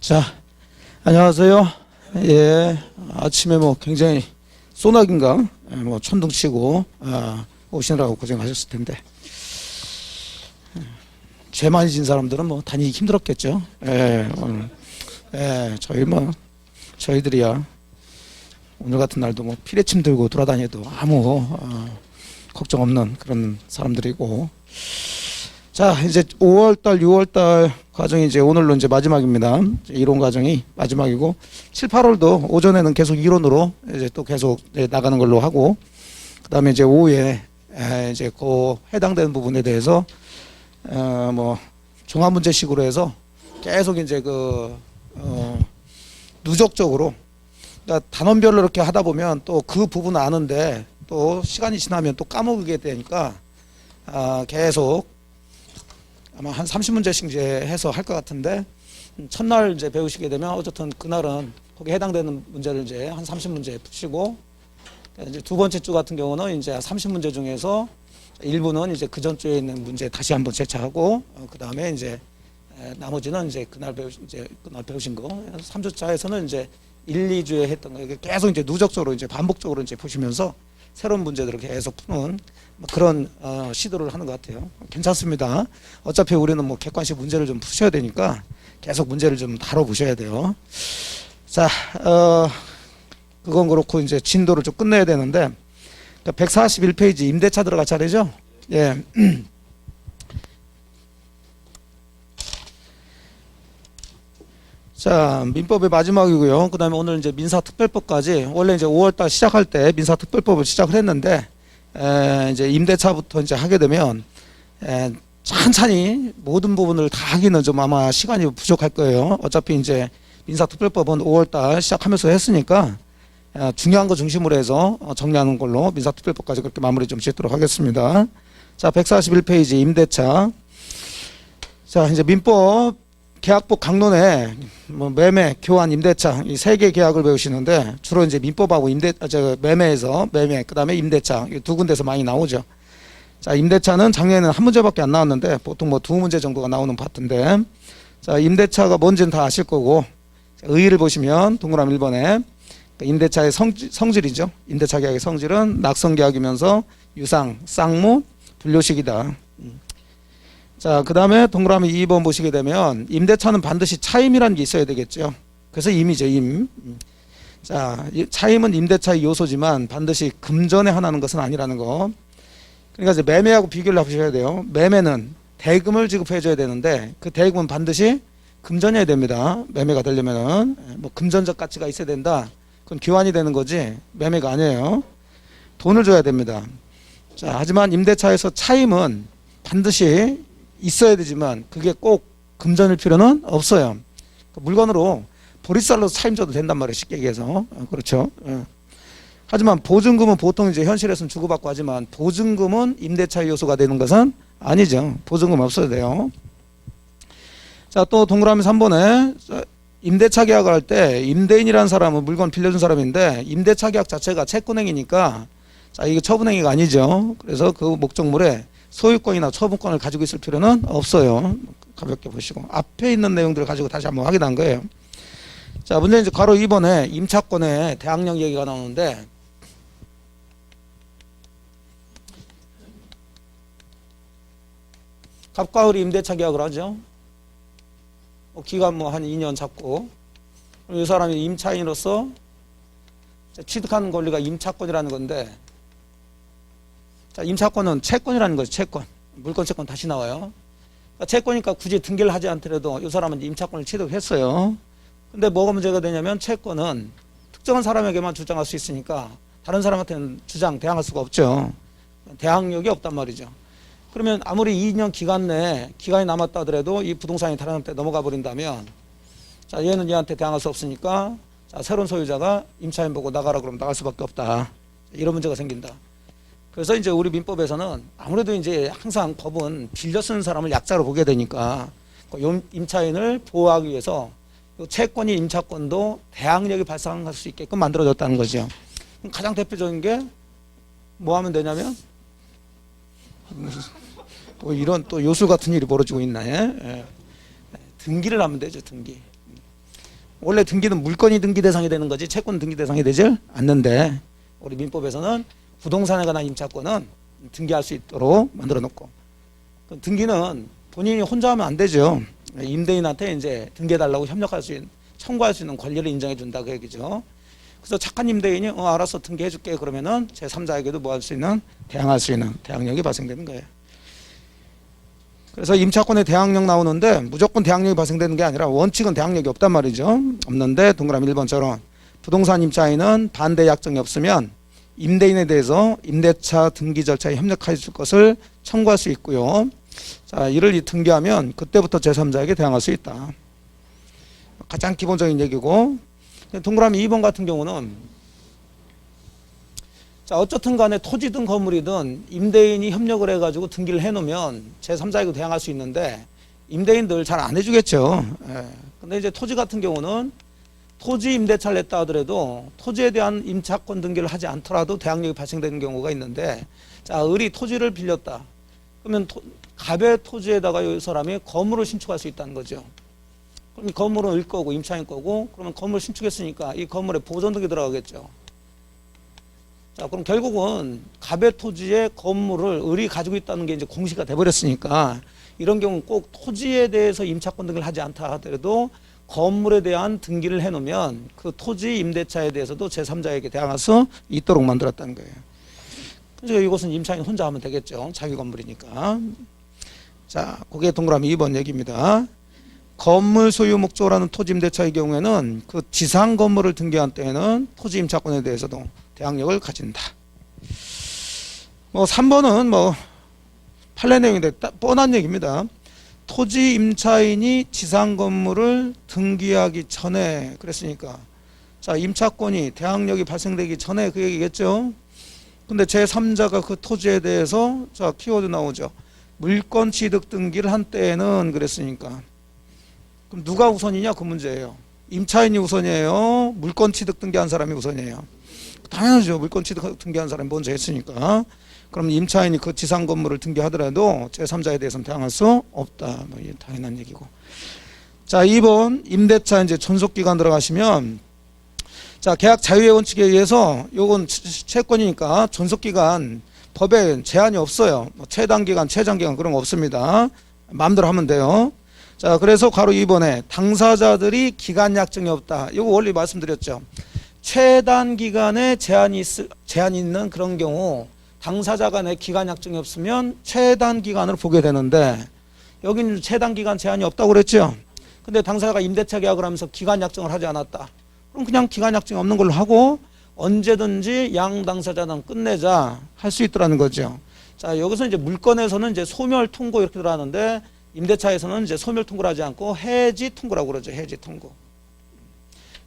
자, 안녕하세요. 예, 아침에 뭐 굉장히 소나기인가, 예, 뭐 천둥 치고 아, 오시느라고 고생하셨을 텐데. 죄 많이 진 사람들은 뭐 다니기 힘들었겠죠. 예, 오늘. 예, 저희 뭐 저희들이야. 오늘 같은 날도 뭐 피레침 들고 돌아다녀도 아무 어, 걱정 없는 그런 사람들이고. 자 이제 5월달 6월달 과정이 이제 오늘로 이제 마지막입니다. 이론 과정이 마지막이고 7, 8월도 오전에는 계속 이론으로 이제 또 계속 이제 나가는 걸로 하고 그다음에 이제 오후에 에, 이제 그 해당되는 부분에 대해서 어, 뭐 종합 문제식으로 해서 계속 이제 그 어, 누적적으로 그러니까 단원별로 이렇게 하다 보면 또 그 부분 아는데 또 시간이 지나면 또 까먹게 되니까 아, 계속 아마 한 30문제씩 이제 해서 할 것 같은데 음, 첫날 이제 배우시게 되면 어쨌든 그날은 거기에 해당되는 문제를 이제 한 30문제 푸시고 이제 두 번째 주 같은 경우는 이제 30문제 중에서 일부는 이제 그 전주에 있는 문제 다시 한번 재차하고 어, 그 다음에 이제 에, 나머지는 이제 그날 배우 이제 그날 배우신 거. 3주 차에서는 이제 1, 2주에 했던 거. 계속 이제 누적적으로 이제 반복적으로 이제 보시면서 새로운 문제들을 계속 푸는 뭐 그런 어, 시도를 하는 것 같아요. 괜찮습니다. 어차피 우리는 뭐 객관식 문제를 좀 푸셔야 되니까 계속 문제를 좀 다뤄보셔야 돼요. 자, 어, 그건 그렇고 이제 진도를 좀 끝내야 되는데 141페이지 임대차 들어갈 차례죠? 예. 자, 민법의 마지막이고요. 그다음에 오늘 이제 민사특별법까지 원래 이제 5월달 시작할 때 민사특별법을 시작을 했는데 에, 이제 임대차부터 이제 하게 되면 에, 천천히 모든 부분을 다 하기는 좀 아마 시간이 부족할 거예요. 어차피 이제 민사특별법은 5월달 시작하면서 했으니까 에, 중요한 거 중심으로 해서 어, 정리하는 걸로 민사특별법까지 그렇게 마무리 좀 짓도록 하겠습니다. 자, 141페이지 임대차. 자, 이제 민법 계약법 강론에 뭐 매매, 교환, 임대차 이 세 개 계약을 배우시는데 주로 이제 민법하고 임대 아, 저 매매에서 매매 그다음에 임대차 이 두 군데서 많이 나오죠. 자, 임대차는 작년에는 한 문제밖에 안 나왔는데 보통 뭐 두 문제 정도가 나오는 파트인데 자, 임대차가 뭔지는 다 아실 거고 자, 의의를 보시면 동그라미 1번에 임대차의 성질, 성질이죠. 임대차 계약의 성질은 낙성 계약이면서 유상, 쌍무, 분료식이다. 자, 그 다음에 동그라미 2번 보시게 되면 임대차는 반드시 차임이라는 게 있어야 되겠죠. 그래서 임이죠, 임. 자, 이 차임은 임대차의 요소지만 반드시 금전에 하나는 것은 아니라는 거. 그러니까 이제 매매하고 비교를 해보셔야 돼요. 매매는 대금을 지급해줘야 되는데 그 대금은 반드시 금전이어야 됩니다. 매매가 되려면은 뭐 금전적 가치가 있어야 된다. 그건 교환이 되는 거지 매매가 아니에요. 돈을 줘야 됩니다. 자, 하지만 임대차에서 차임은 반드시 있어야 되지만 그게 꼭 금전일 필요는 없어요. 그 물건으로 보리쌀로 차임 줘도 된단 말이에요. 쉽게 얘기해서. 어, 그렇죠. 예. 하지만 보증금은 보통 이제 현실에서는 주고받고 하지만 보증금은 임대차 요소가 되는 것은 아니죠. 보증금 없어도 돼요. 자, 또 동그라미 3번에 임대차 계약을 할 때 임대인이라는 사람은 물건 빌려준 사람인데 임대차 계약 자체가 채권행위니까 자, 이게 처분행위가 아니죠. 그래서 그 목적물에 소유권이나 처분권을 가지고 있을 필요는 없어요. 가볍게 보시고 앞에 있는 내용들을 가지고 다시 한번 확인한 거예요. 자, 문제 이제 괄호 2번에 임차권의 대항력 얘기가 나오는데 갑과 을이 임대차 계약을 하죠. 뭐 기간 뭐 한 2년 잡고 이 사람이 임차인으로서 취득하는 권리가 임차권이라는 건데 자, 임차권은 채권이라는 거죠. 채권. 물권 채권 다시 나와요. 그러니까 채권이니까 굳이 등기를 하지 않더라도 이 사람은 임차권을 취득했어요. 근데 뭐가 문제가 되냐면 채권은 특정한 사람에게만 주장할 수 있으니까 다른 사람한테는 주장 대항할 수가 없죠. 대항력이 없단 말이죠. 그러면 아무리 2년 기간 내에 기간이 남았다 하더라도 이 부동산이 다른 사람한테 넘어가 버린다면 자, 얘는 얘한테 대항할 수 없으니까 자, 새로운 소유자가 임차인 보고 나가라 그러면 나갈 수밖에 없다. 이런 문제가 생긴다. 그래서 이제 우리 민법에서는 아무래도 이제 항상 법은 빌려 쓰는 사람을 약자로 보게 되니까 그 임차인을 보호하기 위해서 이 채권이 임차권도 대항력이 발생할 수 있게끔 만들어졌다는 거죠. 가장 대표적인 게 뭐 하면 되냐면 또 이런 또 요술 같은 일이 벌어지고 있나요? 예. 등기를 하면 되죠, 등기. 원래 등기는 물건이 등기 대상이 되는 거지 채권 등기 대상이 되질 않는데 우리 민법에서는 부동산에 관한 임차권은 등기할 수 있도록 만들어 놓고 그 등기는 본인이 혼자 하면 안 되죠. 임대인한테 이제 등기해 달라고 협력할 수 있는 청구할 수 있는 권리를 인정해 준다 그 얘기죠. 그래서 착한 임대인이 어 알아서 등기해 줄게 그러면은 제 3자에게도 뭐 할 수 있는 대항할 수 있는 대항력이 발생되는 거예요. 그래서 임차권에 대항력 나오는데 무조건 대항력이 발생되는 게 아니라 원칙은 대항력이 없단 말이죠. 없는데 동그라미 1번처럼 부동산 임차인은 반대 약정이 없으면 임대인에 대해서 임대차 등기 절차에 협력해 줄 것을 청구할 수 있고요. 자, 이를 이 등기하면 그때부터 제3자에게 대항할 수 있다. 가장 기본적인 얘기고 동그라미 2번 같은 경우는 자 어쨌든 간에 토지든 건물이든 임대인이 협력을 해가지고 등기를 해놓으면 제3자에게 대항할 수 있는데 임대인들 잘 안 해주겠죠. 예. 근데 이제 토지 같은 경우는 토지 임대차를 냈다 하더라도 토지에 대한 임차권 등기를 하지 않더라도 대항력이 발생되는 경우가 있는데 자 을이 토지를 빌렸다. 그러면 토, 갑의 토지에다가 이 사람이 건물을 신축할 수 있다는 거죠. 그럼 이 건물은 을 거고 임차인 거고 그러면 건물 신축했으니까 이 건물에 보존 등기 들어가겠죠. 자, 그럼 결국은 갑의 토지에 건물을 을이 가지고 있다는 게 이제 공시가 돼버렸으니까 이런 경우는 꼭 토지에 대해서 임차권 등기를 하지 않다 하더라도 건물에 대한 등기를 해놓으면 그 토지 임대차에 대해서도 제3자에게 대항할 수 있도록 만들었다는 거예요. 그래서 이것은 임차인 혼자 하면 되겠죠. 자기 건물이니까. 자, 그게 동그라미 2번 얘기입니다. 건물 소유 목적으로는 토지 임대차의 경우에는 그 지상 건물을 등기한 때에는 토지 임차권에 대해서도 대항력을 가진다. 뭐 3번은 뭐 판례 내용인데 딱 뻔한 얘기입니다. 토지 임차인이 지상 건물을 등기하기 전에 그랬으니까 자 임차권이 대항력이 발생되기 전에 그 얘기겠죠. 근데 제 3자가 그 토지에 대해서 자 키워드 나오죠. 물권 취득 등기를 한 때에는 그랬으니까 그럼 누가 우선이냐 그 문제예요. 임차인이 우선이에요. 물권 취득 등기한 사람이 우선이에요. 당연하죠. 물권 취득 등기한 사람이 먼저 했으니까. 그럼 임차인이 그 지상 건물을 등기하더라도 제3자에 대해서는 대항할 수 없다. 뭐 이게 당연한 얘기고. 자, 2번 임대차 이제 존속 기간 들어가시면 자, 계약 자유의 원칙에 의해서 요건 채- 채권이니까 존속 기간 법에 제한이 없어요. 뭐 최단 기간, 최장 기간 그런 거 없습니다. 마음대로 하면 돼요. 자, 그래서 가로 2번에 당사자들이 기간 약정이 없다. 이거 원래 말씀드렸죠. 최단 기간에 제한이 있을, 제한이 있는 그런 경우 당사자 간에 기간 약정이 없으면 최단 기간으로 보게 되는데 여기는 최단 기간 제한이 없다고 그랬죠. 근데 당사자가 임대차 계약을 하면서 기간 약정을 하지 않았다. 그럼 그냥 기간 약정이 없는 걸로 하고 언제든지 양 당사자는 끝내자 할 수 있더라는 거죠. 자, 여기서 이제 물건에서는 이제 소멸 통고 이렇게 들어가는데 임대차에서는 이제 소멸 통고를 하지 않고 해지 통고라고 그러죠. 해지 통고.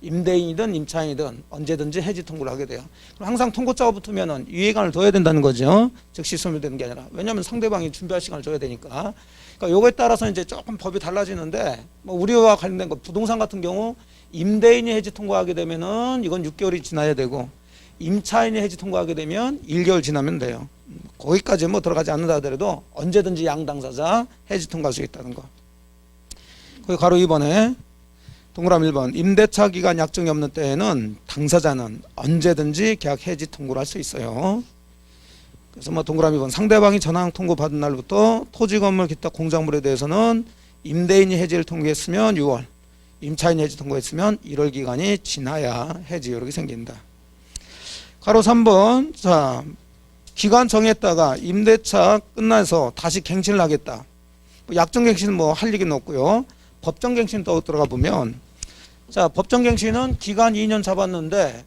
임대인이든 임차인이든 언제든지 해지 통고를 하게 돼요. 그럼 항상 통고자가 붙으면은 유예간을 둬야 된다는 거죠. 즉시 소멸되는 게 아니라. 왜냐하면 상대방이 준비할 시간을 줘야 되니까. 그러니까 요거에 따라서 이제 조금 법이 달라지는데 뭐 우리와 관련된 거 부동산 같은 경우 임대인이 해지 통고하게 되면은 이건 6개월이 지나야 되고 임차인이 해지 통고하게 되면 1개월 지나면 돼요. 거기까지 뭐 들어가지 않는다 하더라도 언제든지 양 당사자 해지 통과할 수 있다는 거. 거기 가로 2번에 동그라미 1번 임대차 기간 약정이 없는 때에는 당사자는 언제든지 계약 해지 통고를 할 수 있어요. 그래서 뭐 동그라미 2번 상대방이 전항 통고 받은 날부터 토지 건물 기타 공작물에 대해서는 임대인이 해지를 통고했으면 6월, 임차인이 해지 통고했으면 1월 기간이 지나야 해지 요렇게 생긴다. 가로 3번 자 기간 정했다가 임대차 끝나서 다시 갱신을 하겠다. 뭐 약정 갱신은 뭐할 얘기는 없고요. 법정 갱신 또 들어가 보면 자 법정 갱신은 기간 2년 잡았는데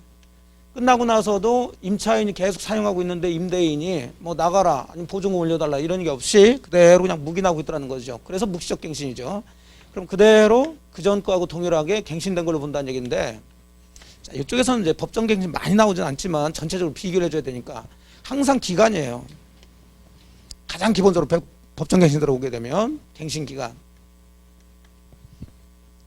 끝나고 나서도 임차인이 계속 사용하고 있는데 임대인이 뭐 나가라 아니면 보증금 올려달라 이런 게 없이 그대로 그냥 묵인하고 있더라는 거죠. 그래서 묵시적 갱신이죠. 그럼 그대로 그전 거하고 동일하게 갱신된 걸로 본다는 얘기인데 자, 이쪽에서는 이제 법정 갱신 많이 나오진 않지만 전체적으로 비교를 해줘야 되니까 항상 기간이에요. 가장 기본적으로 백- 법정 갱신 들어오게 되면 갱신 기간.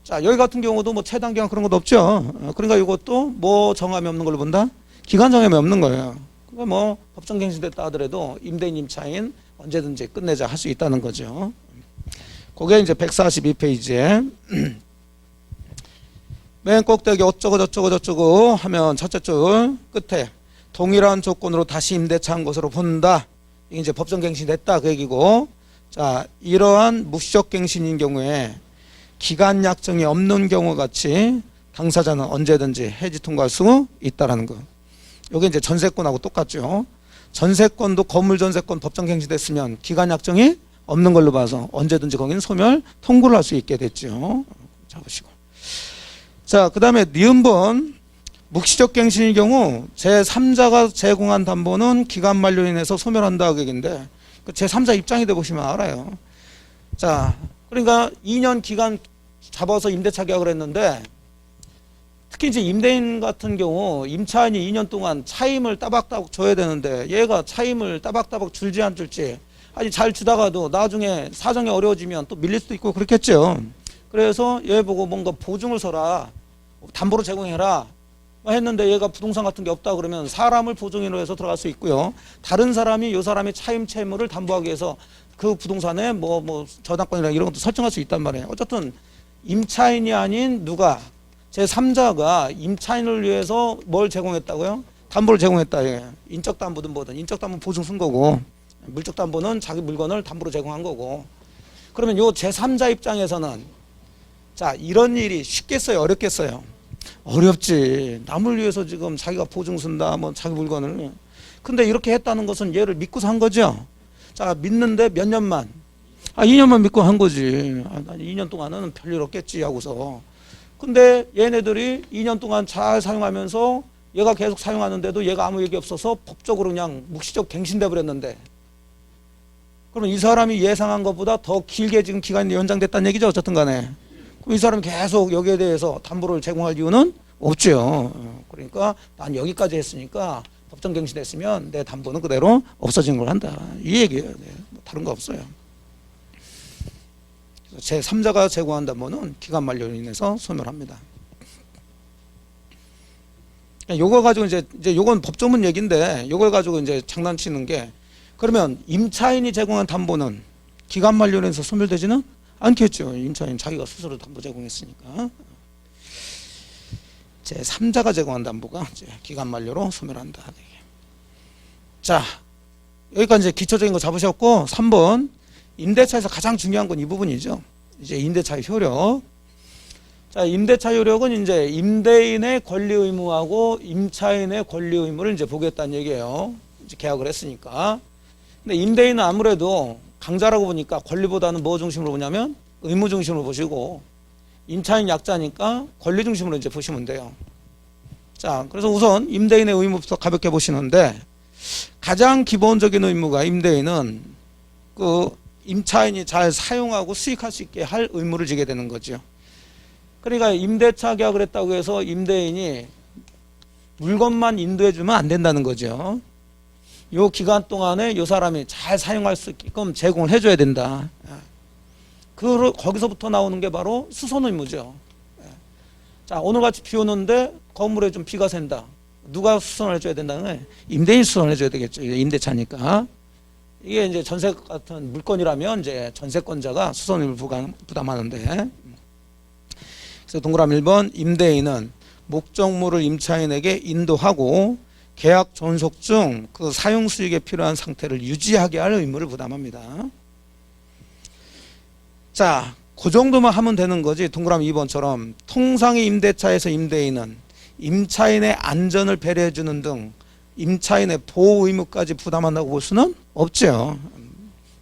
자 여기 같은 경우도 뭐 최단 기간 그런 것도 없죠. 어, 그러니까 이것도 뭐 정함이 없는 걸로 본다. 기간 정함이 없는 거예요. 그러니까 뭐 법정 갱신됐다 하더라도 임대인 임차인 언제든지 끝내자 할 수 있다는 거죠. 그게 이제 142페이지에 맨 꼭대기 어쩌고 저쩌고 저쩌고 하면 첫째 줄 끝에 동일한 조건으로 다시 임대차 한 것으로 본다. 이게 이제 법정 갱신이 됐다 그 얘기고 자 이러한 묵시적 갱신인 경우에 기간 약정이 없는 경우 같이 당사자는 언제든지 해지 통과할 수 있다라는 거. 이게 이제 전세권하고 똑같죠. 전세권도 건물 전세권 법정 갱신됐으면 기간 약정이 없는 걸로 봐서 언제든지 거기는 소멸 통고를 할 수 있게 됐죠. 자 보시고. 자 그 다음에 니은번 묵시적 갱신의 경우 제3자가 제공한 담보는 기간 만료로 인해서 소멸한다 그 얘기인데 그 제3자 입장이 돼 보시면 알아요. 자 그러니까 2년 기간 잡아서 임대차 계약을 했는데 특히 이제 임대인 같은 경우 임차인이 2년 동안 차임을 따박따박 줘야 되는데 얘가 차임을 따박따박 줄지 안 줄지 아니 잘 주다가도 나중에 사정이 어려워지면 또 밀릴 수도 있고 그렇겠죠. 그래서 얘 보고 뭔가 보증을 서라 담보로 제공해라 뭐 했는데 얘가 부동산 같은 게 없다 그러면 사람을 보증인으로 해서 들어갈 수 있고요. 다른 사람이 요 사람의 차임 채무를 담보하기 위해서 그 부동산에 뭐뭐 저당권이나 이런 것도 설정할 수 있단 말이에요. 어쨌든 임차인이 아닌 누가 제 3자가 임차인을 위해서 뭘 제공했다고요? 담보를 제공했다. 예. 인적 담보든 뭐든 인적 담보 보증 쓴 거고 물적 담보는 자기 물건을 담보로 제공한 거고. 그러면 요 제 3자 입장에서는 자, 이런 일이 쉽겠어요, 어렵겠어요? 어렵지. 남을 위해서 지금 자기가 보증 쓴다, 뭐 자기 물건을. 근데 이렇게 했다는 것은 얘를 믿고서 한 거죠. 자, 믿는데 몇 년만. 아, 2년만 믿고 한 거지. 아, 난 2년 동안은 별일 없겠지 하고서. 근데 얘네들이 2년 동안 잘 사용하면서 얘가 계속 사용하는데도 얘가 아무 얘기 없어서 법적으로 그냥 묵시적 갱신돼 버렸는데 그럼 이 사람이 예상한 것보다 더 길게 지금 기간이 연장됐다는 얘기죠 어쨌든 간에 이 사람이 계속 여기에 대해서 담보를 제공할 이유는 없죠 어, 그러니까 난 여기까지 했으니까 법정 갱신했으면 내 담보는 그대로 없어지는 걸 한다 이 얘기예요 네. 뭐 다른 거 없어요 제 3자가 제공한 담보는 기간 만료로 인해서 소멸합니다. 요거 가지고 이제 이제 요건 법조문 얘기인데 요걸 가지고 이제 장난치는 게 그러면 임차인이 제공한 담보는 기간 만료로 인해서 소멸되지는 않겠죠. 임차인 자기가 스스로 담보 제공했으니까. 제 3자가 제공한 담보가 기간 만료로 소멸한다. 자, 여기까지 이제 기초적인 거 잡으셨고 3번 임대차에서 가장 중요한 건 이 부분이죠. 이제 임대차 효력. 자, 임대차 효력은 이제 임대인의 권리 의무하고 임차인의 권리 의무를 이제 보겠다는 얘기예요. 이제 계약을 했으니까. 근데 임대인은 아무래도 강자라고 보니까 권리보다는 뭐 중심으로 보냐면 의무 중심으로 보시고 임차인 약자니까 권리 중심으로 이제 보시면 돼요. 자, 그래서 우선 임대인의 의무부터 가볍게 보시는데 가장 기본적인 의무가 임대인은 그 임차인이 잘 사용하고 수익할 수 있게 할 의무를 지게 되는 거죠. 그러니까 임대차 계약을 했다고 해서 임대인이 물건만 인도해 주면 안 된다는 거죠. 요 기간 동안에 요 사람이 잘 사용할 수 있게끔 제공을 해줘야 된다. 그 거기서부터 나오는 게 바로 수선 의무죠. 자 오늘 같이 비 오는데 건물에 좀 비가 샌다. 누가 수선을 해줘야 된다는 거예요? 임대인이 수선을 해줘야 되겠죠. 임대차니까. 이게 이제 전세 같은 물건이라면 이제 전세권자가 수선을 부담하는데 그래서 동그라미 1번 임대인은 목적물을 임차인에게 인도하고 계약 존속 중 그 사용 수익에 필요한 상태를 유지하게 할 의무를 부담합니다. 자, 그 정도만 하면 되는 거지. 동그라미 2번처럼 통상의 임대차에서 임대인은 임차인의 안전을 배려해 주는 등 임차인의 보호 의무까지 부담한다고 볼 수는 없죠.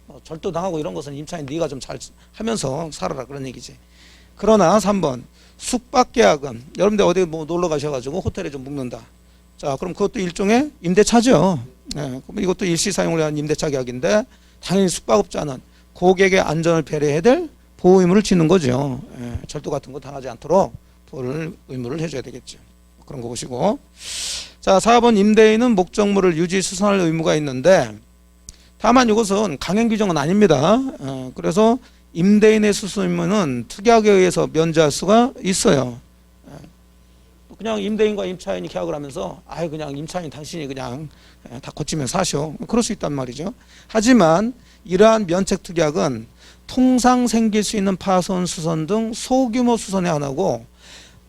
뭐 절도 당하고 이런 것은 임차인 네가 좀 잘 하면서 살아라 그런 얘기지. 그러나 3번 숙박 계약은 여러분들 어디 뭐 놀러 가셔가지고 호텔에 좀 묵는다. 자, 그럼 그것도 일종의 임대차죠. 네, 그럼 이것도 일시 사용을 위한 임대차 계약인데 당연히 숙박업자는 고객의 안전을 배려해야 될 보호 의무를 지는 거죠. 예, 절도 같은 거 당하지 않도록 보호 의무를 해줘야 되겠죠. 그런 거 보시고. 자, 4번 임대인은 목적물을 유지 수선할 의무가 있는데 다만 이것은 강행 규정은 아닙니다. 어, 그래서 임대인의 수수 의무는 특약에 의해서 면제할 수가 있어요. 예. 그냥 임대인과 임차인이 계약을 하면서 아예 그냥 임차인 당신이 그냥 예, 다 고치면 사셔. 그럴 수 있단 말이죠. 하지만 이러한 면책 특약은 통상 생길 수 있는 파손 수선 등 소규모 수선에 안 하고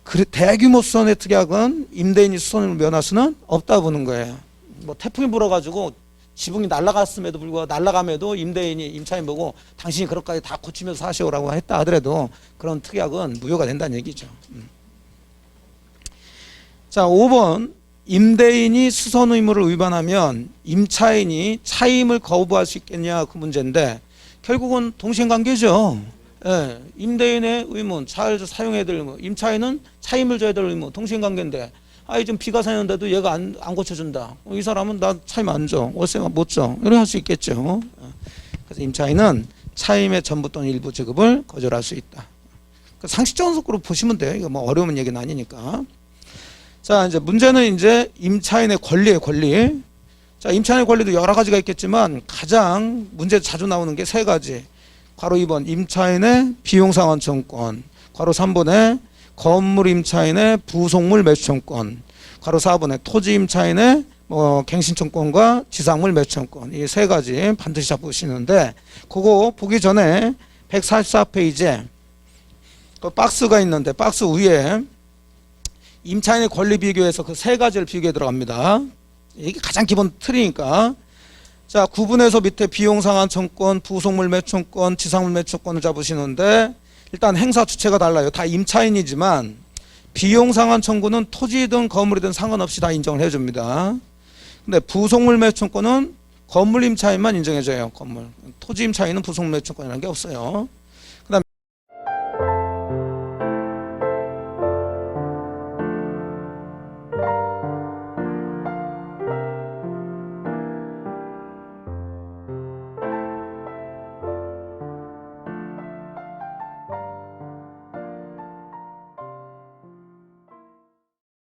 그래, 대규모 수선의 특약은 임대인이 수선을 면할 수는 없다 보는 거예요. 뭐 태풍이 불어가지고 지붕이 날아갔음에도 불구하고 날아감에도 임대인이 임차인 보고 당신이 그것까지 다 고치면서 사시오라고 했다 하더라도 그런 특약은 무효가 된다는 얘기죠. 음. 자, 5번 임대인이 수선 의무를 위반하면 임차인이 차임을 거부할 수 있겠냐 그 문제인데 결국은 동신관계죠. 예, 임대인의 의무, 차를 사용해야 될 의무, 임차인은 차임을 줘야 될 의무, 동신관계인데 아이 좀 비가 새는데도 얘가 안, 안 고쳐준다. 어, 이 사람은 나 차임 안 줘, 월세 못 줘. 이렇게 할수 있겠죠. 어. 그래서 임차인은 차임의 전부 또는 일부 지급을 거절할 수 있다. 그 상식적으로 보시면 돼요. 이거 뭐 어려운 얘기는 아니니까. 자, 이제 문제는 이제 임차인의 권리의 권리. 자, 임차인의 권리도 여러 가지가 있겠지만 가장 문제 자주 나오는 게 세 가지. 괄호 2번 임차인의 비용 상환 청권. 괄호 3번에 건물 임차인의 부속물 매수 청권. 괄호 4번에 토지 임차인의 뭐 갱신 청권과 지상물 매수 청권. 이 세 가지 반드시 잡으시는데 그거 보기 전에 144페이지에 그 박스가 있는데 박스 위에 임차인의 권리 비교해서 그 세 가지를 비교해 들어갑니다. 이게 가장 기본 틀이니까. 자, 구분해서 밑에 비용 상환 청권, 부속물 매청권, 지상물 매청권을 잡으시는데 일단 행사 주체가 달라요. 다 임차인이지만 비용 상환 청구는 토지든 건물이든 상관없이 다 인정을 해 줍니다. 근데 부속물 매청권은 건물 임차인만 인정해 줘요. 건물. 토지 임차인은 부속물 매청권이라는 게 없어요.